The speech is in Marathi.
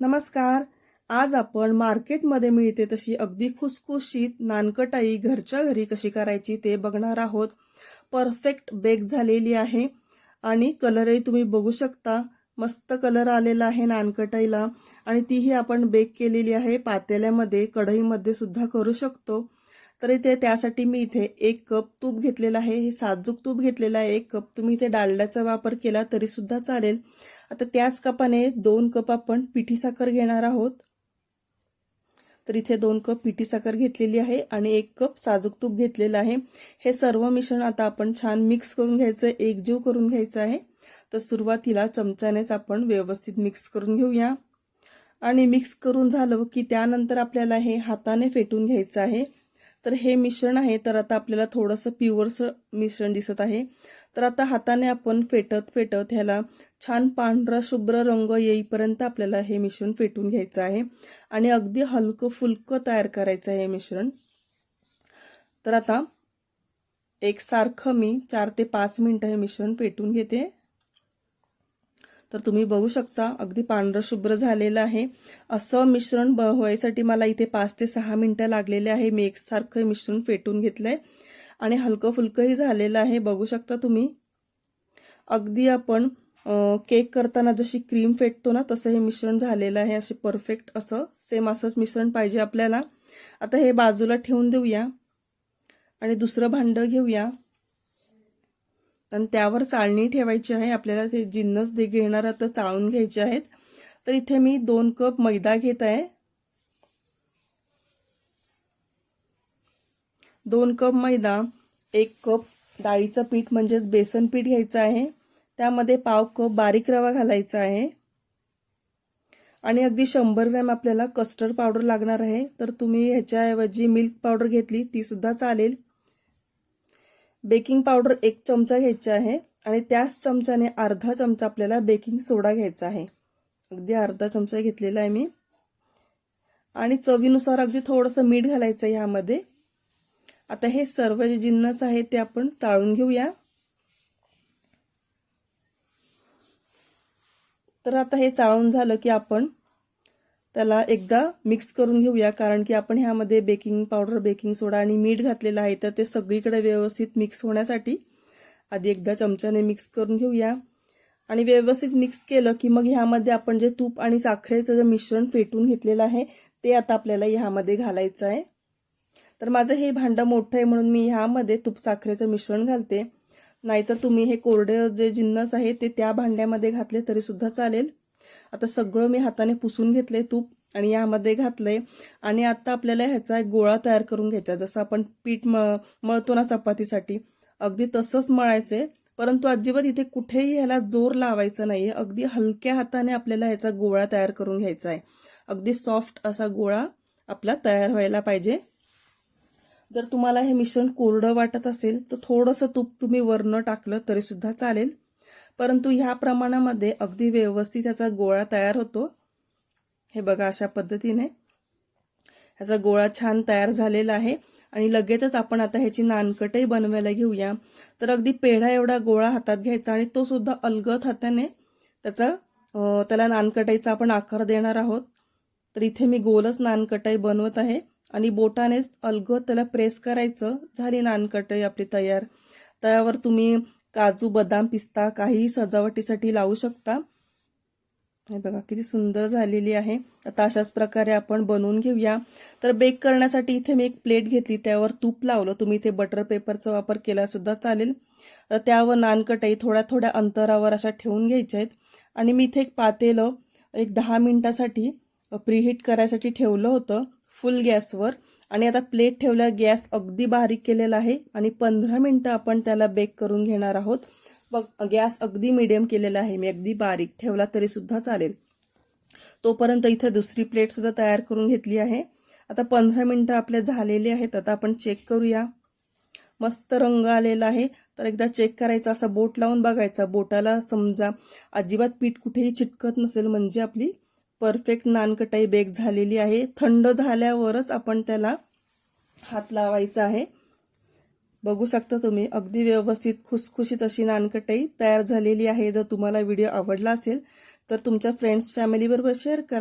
नमस्कार. आज आपण मार्केटमध्ये मिळते तशी अगदी खुसखुशीत नानकटाई घरच्या घरी कशी करायची ते बघणार आहोत. परफेक्ट बेक झालेली आहे आणि कलरही तुम्ही बघू शकता. मस्त कलर आलेला आहे नानकटाईला आणि तीही आपण बेक केलेली आहे. पातेल्यामध्ये कढईमध्ये सुद्धा करू शकतो. तर इथे त्यासाठी मी इथे एक कप तूप घेतलेलं आहे. हे साजूक तूप घेतलेलं आहे. एक कप तुम्ही इथे डाळल्याचा वापर केला तरी सुद्धा चालेल. आता त्याच कपाने दोन कप आपण पिठी साखर घेणार आहोत. तर इथे दोन कप पिठी साखर घेतलेली आहे आणि एक कप साजूक तूप घेतलेलं आहे. हे सर्व मिश्रण आता आपण छान मिक्स करून घ्यायचं एकजीव करून घ्यायचं आहे. तर सुरुवातीला चमच्यानेच आपण व्यवस्थित मिक्स करून घेऊया. आणि मिक्स करून झालं की त्यानंतर आपल्याला हे हाताने फेटून घ्यायचं आहे. तर हे मिश्रण आहे. तर आता आपल्याला थोडंसं प्युअरसं मिश्रण दिसत आहे. तर आता हाताने आपण फेटत फेटत ह्याला छान पांढरा शुभ्र रंग येईपर्यंत आपल्याला हे मिश्रण फेटून घ्यायचं आहे. आणि अगदी हलकं फुलकं तयार करायचं आहे हे मिश्रण. तर आता एक सारखं मी चार ते पाच मिनटं हे मिश्रण पेटून घेते. तर तुम्ही बघू शकता अगदी पांढरं शुभ्र झालेलं आहे. असं मिश्रण व्हायसाठी मला इथे पाच ते सहा मिनटं लागलेले आहे. मी एकसारखं मिश्रण फेटून घेतलंय. आणि हलकं फुलकंही झालेलं आहे. बघू शकता तुम्ही. अगदी आपण केक करताना जशी क्रीम फेटतो ना तसं हे मिश्रण झालेलं आहे. असे परफेक्ट असं सेम असंच मिश्रण पाहिजे आपल्याला. आता हे बाजूला ठेवून देऊया. आणि दुसरं भांडं घेऊया. आणि त्यावर चाळणी ठेवायची आहे. आपल्याला ते जिन्नस जे घेणार तर चाळून घ्यायचे आहेत. तर इथे मी दोन कप मैदा घेत आहे. दोन कप मैदा एक कप डाळीचं पीठ म्हणजेच बेसन पीठ घ्यायचं आहे. त्यामध्ये पाव कप बारीक रवा घालायचा आहे. आणि अगदी शंभर ग्रॅम आपल्याला कस्टर्ड पावडर लागणार आहे. तर तुम्ही ह्याच्याऐवजी मिल्क पावडर घेतली ती सुद्धा चालेल. बेकिंग पावडर एक चमचा घ्यायचा आहे आणि त्याच चमच्याने अर्धा चमचा आपल्याला बेकिंग सोडा घ्यायचा आहे. अगदी अर्धा चमचा घेतलेला आहे मी. आणि चवीनुसार अगदी थोडंसं मीठ घालायचं आहे ह्यामध्ये. आता हे सर्व जे जिन्नस आहे ते आपण चाळून घेऊया. तर आता हे चाळून झालं की आपण त्याला एकदा मिक्स करून घेऊया कारण की आपण ह्यामध्ये बेकिंग पावडर बेकिंग सोडा आणि मीठ घातलेलं आहे तर ते सगळीकडे व्यवस्थित मिक्स होण्यासाठी आधी एकदा चमच्याने मिक्स करून घेऊया. आणि व्यवस्थित मिक्स केलं की मग ह्यामध्ये आपण जे तूप आणि साखरेचं जे मिश्रण फेटून घेतलेलं आहे ते आता आपल्याला ह्यामध्ये घालायचं आहे. तर माझं हे भांडं मोठं आहे म्हणून मी ह्यामध्ये तूप साखरेचं मिश्रण घालते. नाहीतर तुम्ही हे कोरडे जे जिन्नस आहे ते त्या भांड्यामध्ये घातले तरी सुद्धा चालेल. आता सगळं मी हाताने पुसून घेतलंय तूप आणि यामध्ये घातलंय. आणि आता आपल्याला ह्याचा एक गोळा तयार करून घ्यायचा जसं आपण पीठ मळतो ना चपातीसाठी. अगदी तसंच मळायचंय. परंतु अजिबात इथे कुठेही ह्याला जोर लावायचं नाहीये. अगदी हलक्या हाताने आपल्याला ह्याचा गोळा तयार करून घ्यायचा आहे. अगदी सॉफ्ट असा गोळा आपला तयार व्हायला पाहिजे. जर तुम्हाला हे मिश्रण कोरडं वाटत असेल तर थोडंसं तूप तुम्ही वरनं टाकलं तरी सुद्धा चालेल. परंतु ह्या प्रमाणामध्ये अगदी व्यवस्थित याचा गोळा तयार होतो. हे बघा अशा पद्धतीने. ह्याचा गोळा छान तयार झालेला आहे. आणि लगेचच आपण आता ह्याची नानकटही बनवायला घेऊया. तर अगदी पेढा एवढा गोळा हातात घ्यायचा आणि तो सुद्धा अलगत हाताने त्याचा त्याला नानकटाईचा आपण आकार देणार आहोत. तर इथे मी गोलच नानकटाई बनवत आहे. आणि बोटानेच अलगत त्याला प्रेस करायचं. झाली नानकटाई आपली तयार. त्यावर तुम्ही काजू बदाम पिस्ता काही सजावटीसाठी लावू शकता. हे बघा किती सुंदर झालेली आहे. आता अशाच प्रकारे आपण बनवून घेऊया. तर बेक करण्यासाठी इथे मी एक प्लेट घेतली. त्यावर तूप लावलं. तुम्ही इथे बटर पेपरचा वापर केला सुद्धा चालेल. तर त्यावर नानकटाई थोड्या थोड्या अंतरावर अशा ठेवून घ्यायच्या आहेत. आणि मी इथे एक पातेलं एक दहा मिनटासाठी प्रीहीट करायसाठी ठेवलं होतं. फुल गॅसवर आणि आता प्लेट ठेवल्यावर गॅस अगदी बारीक केलेला आहे. आणि पंधरा मिनटं आपण त्याला बेक करून घेणार आहोत. बघ गॅस अगदी मिडियम केलेला आहे. मी अगदी बारीक ठेवला तरी सुद्धा चालेल. तोपर्यंत इथे दुसरी प्लेट सुद्धा तयार करून घेतली आहे. आता पंधरा मिनटं आपल्या झालेली आहेत. आता आपण चेक करूया. मस्त रंग आलेला आहे. तर एकदा चेक करायचा असा बोट लावून बघायचा. बोटाला समजा अजिबात पीठ कुठेही चिटकत नसेल म्हणजे आपली परफेक्ट नानकटाई बेक झालेली आहे. थंड झाल्यावरच आपण त्याला हात लावायचा आहे. बघू शकता तुम्ही अगदी व्यवस्थित खुसखुशीत अशी नानकटाई तयार झालेली आहे. जर तुम्हाला व्हिडिओ आवडला असेल तर तुमच्या फ्रेंड्स फॅमिलीबरोबर शेअर करा.